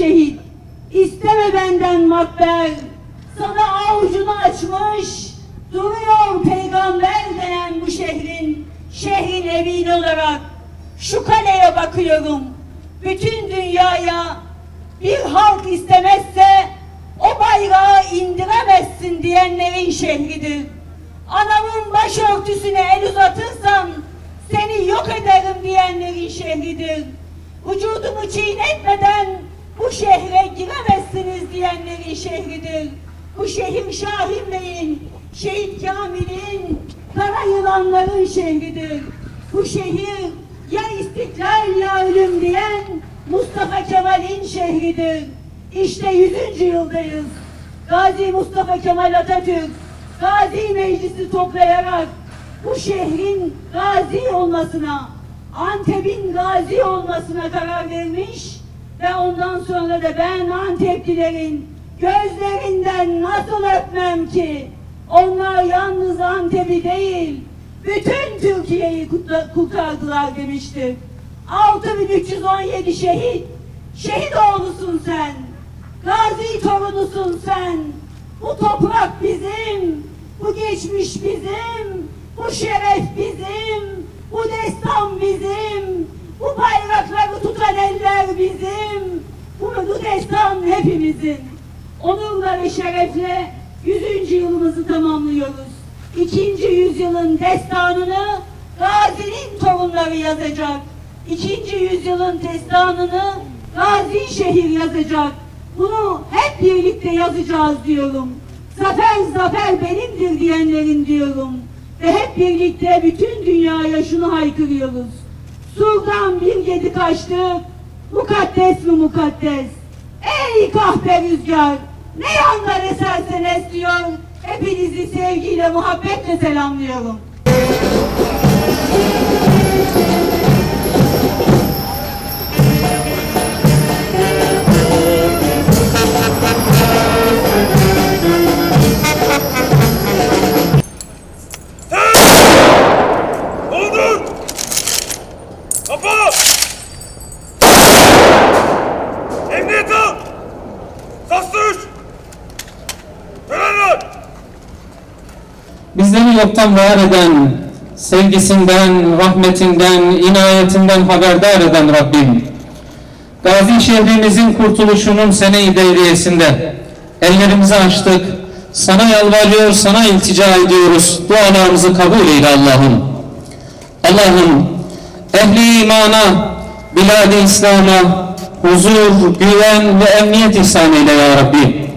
şehit. İsteme benden makber. Sana avucunu açmış. Duruyor peygamber denen bu şehrin. Şehrin emin olarak. Şu kaleye bakıyorum. Bütün dünyaya bir halk istemezse o bayrağı indiremezsin diyenlerin şehridir. Anamın başörtüsüne el uzatırsam seni yok ederim diyenlerin şehridir. Vücudumu çiğnetmeden bu şehre giremezsiniz diyenlerin şehridir. Bu şehir Şahin Bey'in, Şehit Kamil'in, kara yılanların şehridir. Bu şehir ya istiklal ya ölüm diyen Mustafa Kemal'in şehridir. İşte 100. yıldayız. Gazi Mustafa Kemal Atatürk Gazi Meclisi toplayarak bu şehrin gazi olmasına, Antep'in gazi olmasına karar vermiş ve ondan sonra da ben Anteplilerin gözlerinden nasıl öpmem ki? Onlar yalnız Antep'i değil, bütün Türkiye'yi kurtardılar demiştir. 6317 şehit, şehit oğlusun sen. Gazi torunusun sen. Bu toprak bizim, bu geçmiş bizim, bu şeref bizim, bu destan bizim, bu bayrakları tutan eller bizim, bu, destan hepimizin. Onurla ve şerefle 100. yılımızı tamamlıyoruz. İkinci yüzyılın destanını Gazi'nin torunları yazacak. İkinci yüzyılın destanını Gazi şehir yazacak. Bunu hep birlikte yazacağız diyorum. Zafer zafer benimdir diyenlerin diyorum. Ve hep birlikte bütün dünyaya şunu haykırıyoruz. Surdan bir gedi kaçtık. Mukaddes mi mukaddes? Ey kahpe rüzgar! Ne yanlar esersen esiyor. Hepinizi sevgiyle, muhabbetle selamlıyorum. Bizleri yoktan var eden, sevgisinden, rahmetinden, inayetinden haberdar eden Rabbim. Gazi şehrimizin kurtuluşunun sene-i devriyesinde ellerimizi açtık, sana yalvarıyor, sana iltica ediyoruz. Dualarımızı kabul eyle Allah'ım. Allah'ım ehli imana, bilad-i İslam'a huzur, güven ve emniyet ihsan eyle ya Rabbi.